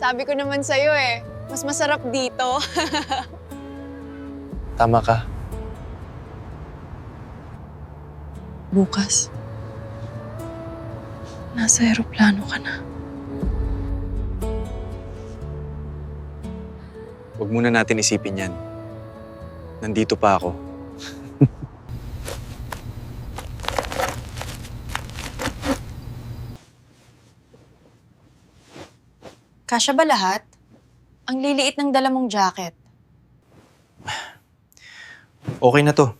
Sabi ko naman sa'yo eh, mas masarap dito. Tama ka. Bukas, nasa aeroplano ka na. Huwag muna natin isipin yan. Nandito pa ako. Kasya ba lahat? Ang liliit ng dala jacket. Okay na to.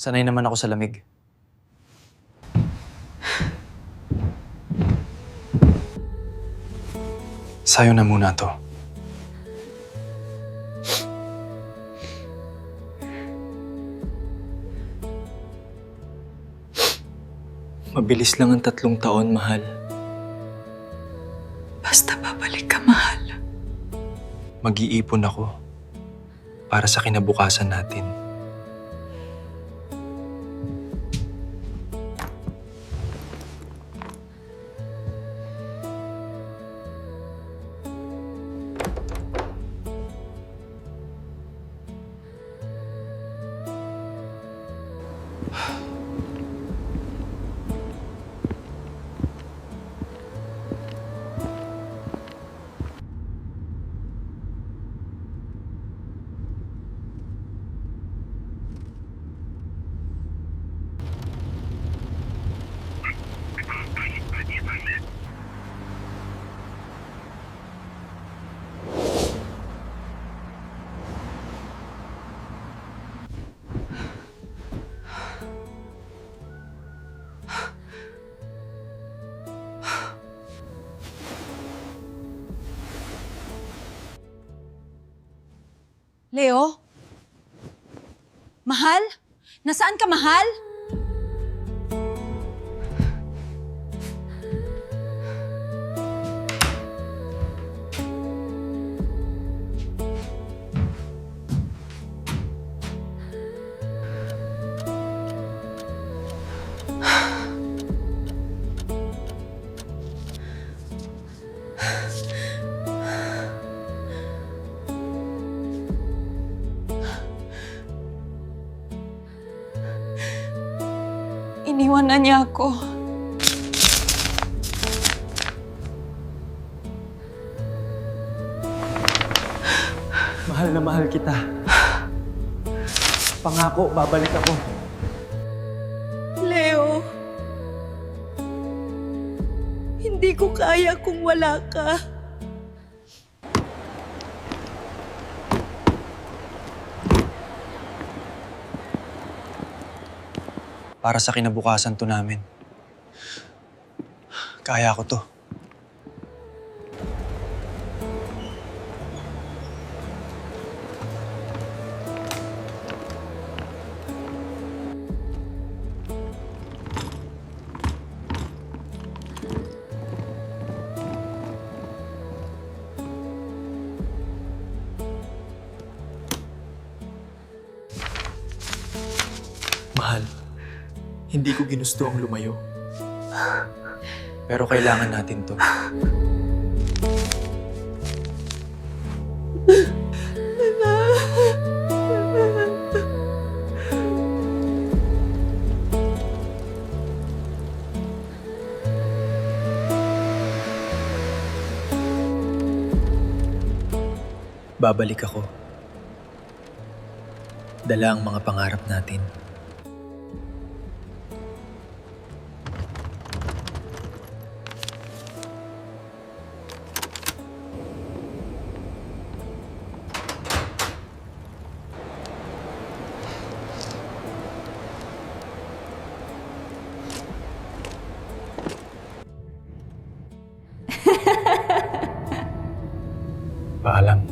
Sanay naman ako sa lamig. Sayo na muna to. Mabilis lang ang tatlong taon, mahal. Basta babalik ka, mahal. Mag-iipon ako para sa kinabukasan natin. Leo? Mahal? Nasaan ka, mahal? Iniwan na niya ako. Mahal na mahal kita. Pangako, babalik ako. Leo, hindi ko kaya kung wala ka. Para sa kinabukasan to namin. Kaya ko to. Mahal, hindi ko ginusto ang lumayo. Pero kailangan natin to. Babalik ako. Dala ang mga pangarap natin.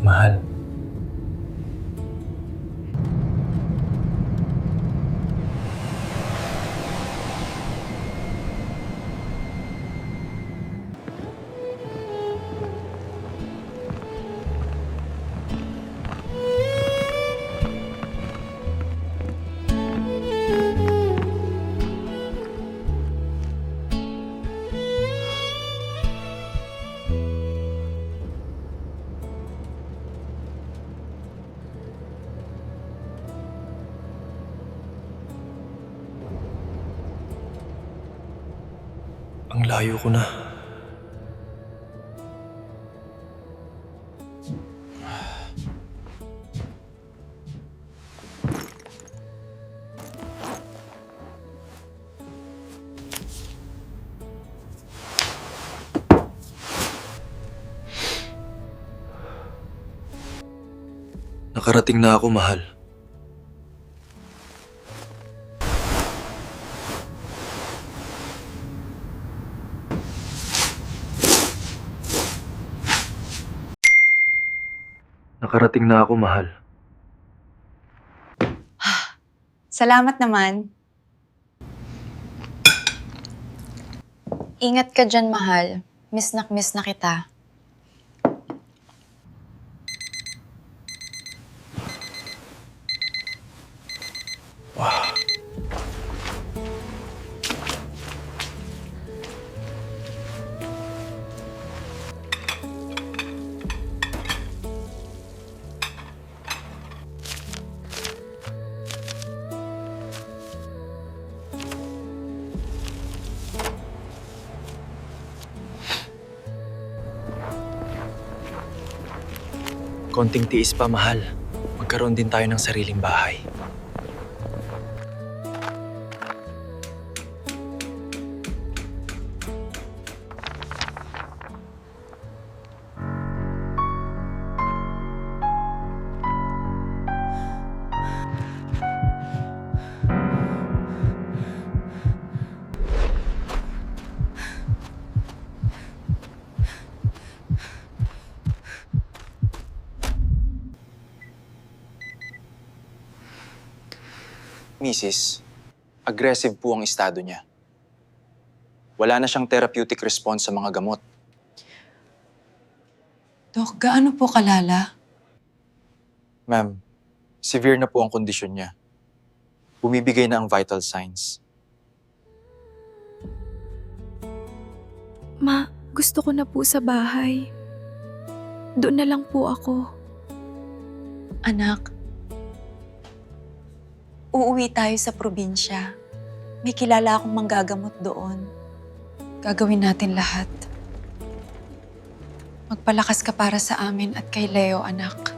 Mahal. Ang layo ko na. Nakarating na ako, mahal. Nakarating na ako, mahal. Salamat naman. Ingat ka dyan, mahal. Miss na miss na kita. Konting tiis pa, mahal. Magkaroon din tayo ng sariling bahay. Mrs., aggressive po ang estado niya. Wala na siyang therapeutic response sa mga gamot. Dok, gaano po kalala? Ma'am, severe na po ang kondisyon niya. Bumibigay na ang vital signs. Ma, gusto ko na po sa bahay. Doon na lang po ako. Anak, uuwi tayo sa probinsya. May kilala akong manggagamot doon. Gagawin natin lahat. Magpalakas ka para sa amin at kay Leo, anak.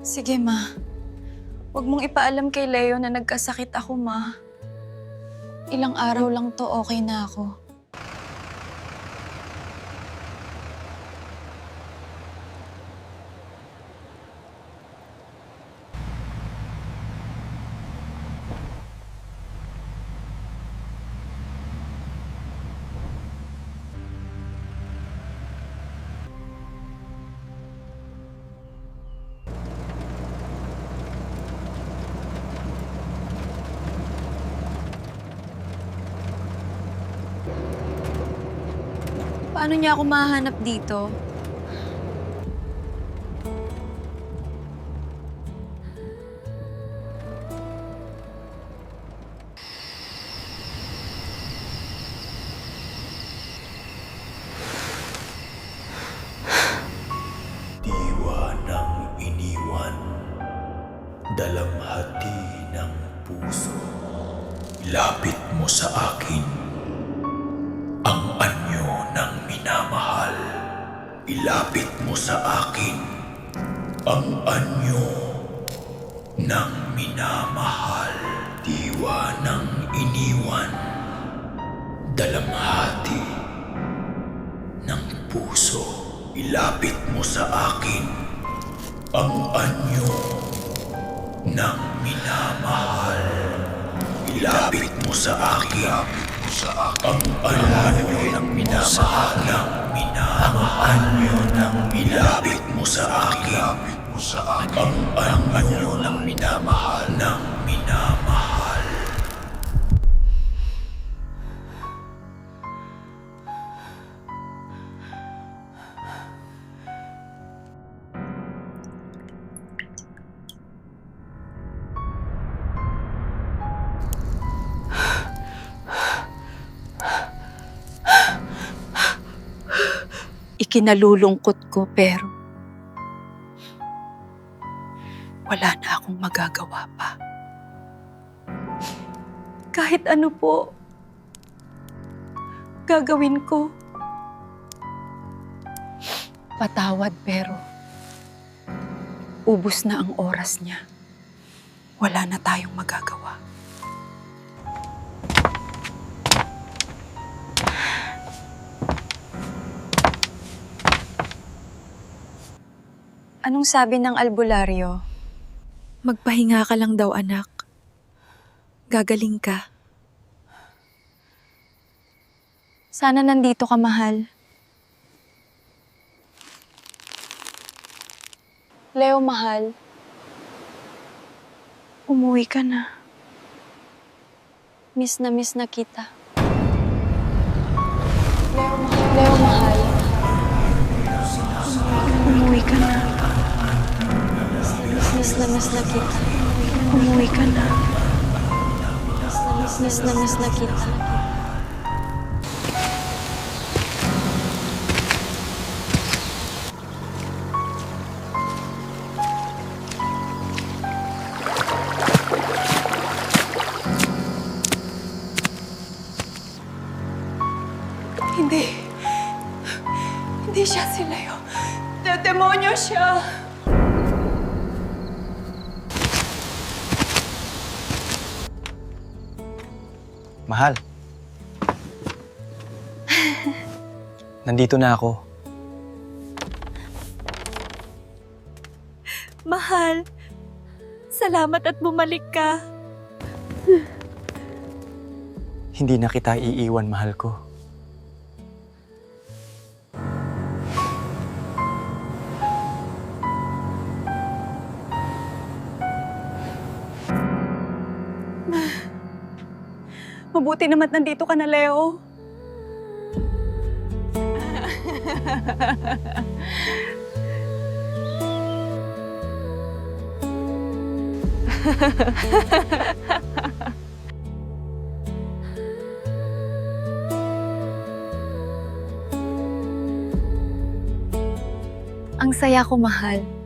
Sige, ma. Huwag mong ipaalam kay Leo na nagkasakit ako, ma. Ilang araw lang to, okay na ako. Paano niya ako mahanap dito? Ang anyo ng minamahal. Diwa ng iniwan, dalamhati ng puso. Ilapit mo sa akin ang anyo ng minamahal. Ilapit mo sa akin ang anyo ng minamahal ng minamahal. anyo ng ilapit mo sa akin ang anyo ng minamahal ng minamahal. Ikinalulungkot ko pero magagawa pa. Kahit ano po, gagawin ko? Patawad pero ubus na ang oras niya. Wala na tayong magagawa. Anong sabi ng albularyo? Magpahinga ka lang daw anak. Gagaling ka. Sana nandito ka, mahal. Leo, mahal. Umuwi ka na. Miss na miss na kita. Leo, mahal. Leo, mahal. Umuwi ka na. Miss na miss na kita. Umuwi ka na. Miss na miss na kita. Hindi. Hindi siya si Leo. De- Demonyo siya. Mahal. Nandito na ako. Mahal, salamat at bumalik ka. Hindi na kita iiwan, mahal ko. Mabuti naman nandito ka na, Leo. Ang saya ko, mahal.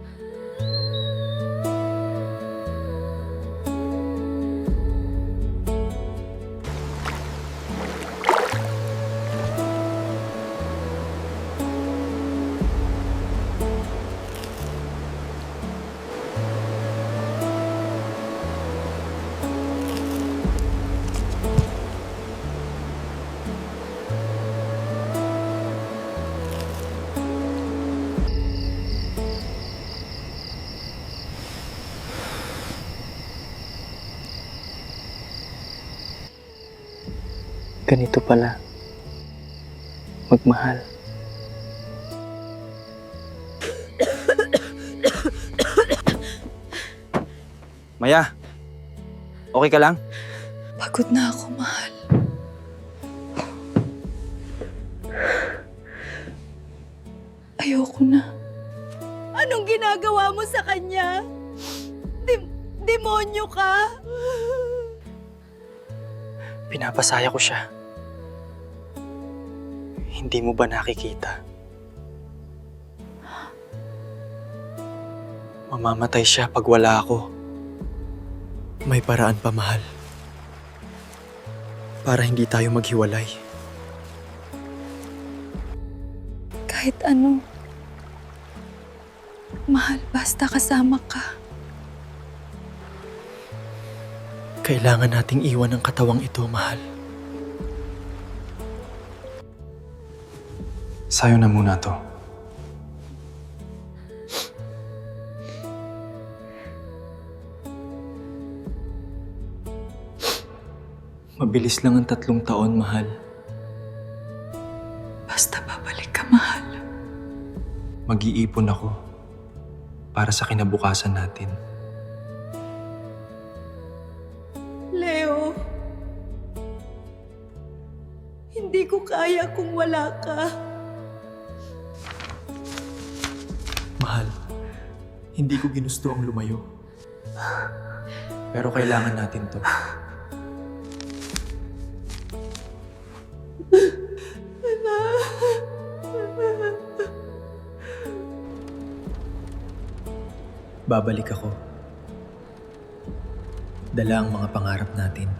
Ganito pala. Magmahal. Maya, okay ka lang? Pagod na ako, mahal. Ayoko na. Anong ginagawa mo sa kanya? Dem- demonyo ka? Pinapasaya ko siya. Hindi mo ba nakikita? Mamamatay siya pag wala ako. May paraan pa, mahal. Para hindi tayo maghiwalay. Kahit ano. Mahal, basta kasama ka. Kailangan nating iwan ang katawang ito, mahal. Sayo na muna to. Mabilis lang ang tatlong taon, mahal. Basta babalik ka, mahal. Mag-iipon ako para sa kinabukasan natin. Leo, hindi ko kaya kung wala ka. Mahal, hindi ko ginusto ang lumayo. Pero kailangan natin to. Babalik ako. Dala ang mga pangarap natin.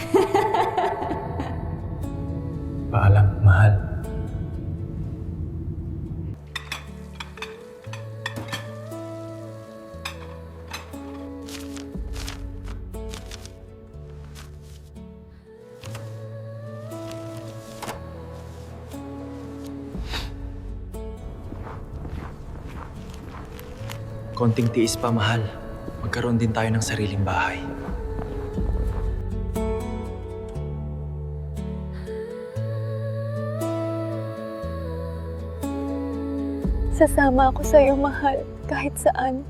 Paalam, mahal. Konting tiis pa, mahal. Magkaroon din tayo ng sariling bahay. Sasama ako sa iyo, mahal, kahit saan.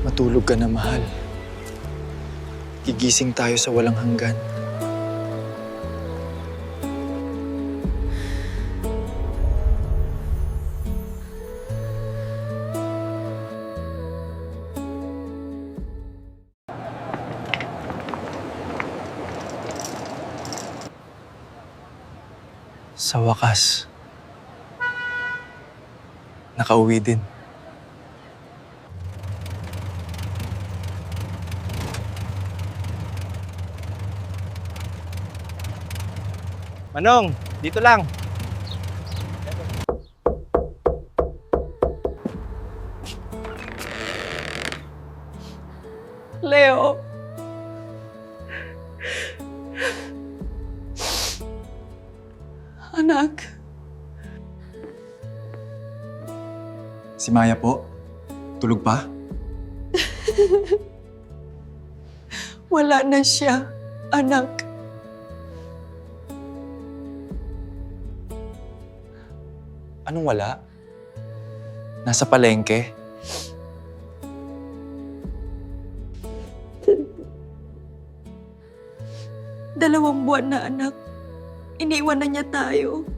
Matulog ka na, mahal. Gigising tayo sa walang hanggan. Sa wakas, nakauwi din. Manong, dito lang. Si Maya po, tulog pa? wala na siya, anak. Anong wala? Nasa palengke? Dalawang buwan na anak. Iniwan na niya tayo.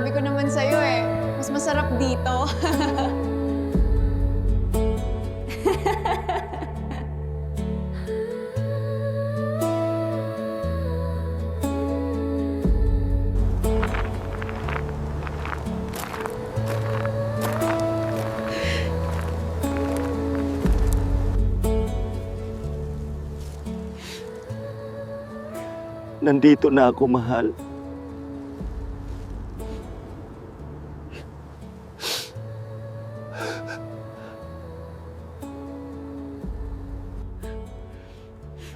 Sabi ko naman sa'yo eh, mas masarap dito. Nandito na ako, mahal.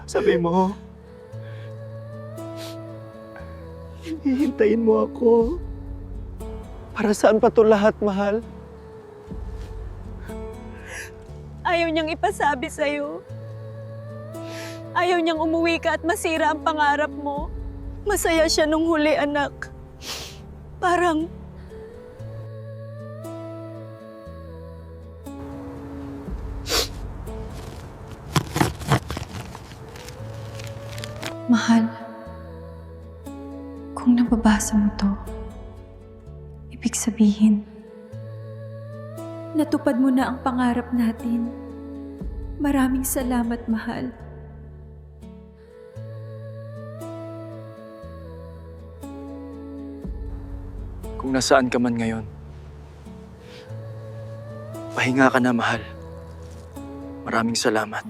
Sabi mo, hihintayin mo ako. Para saan pa to lahat, mahal? Ayaw niyang ipasabi sa'yo. Ayaw niyang umuwi ka at masira ang pangarap mo. Masaya siya nung huli, anak. Parang... kung nababasa mo to, ibig sabihin, Natupad mo na ang pangarap natin. Maraming salamat, mahal. Kung nasaan ka man ngayon, pahinga ka na, mahal. Maraming salamat.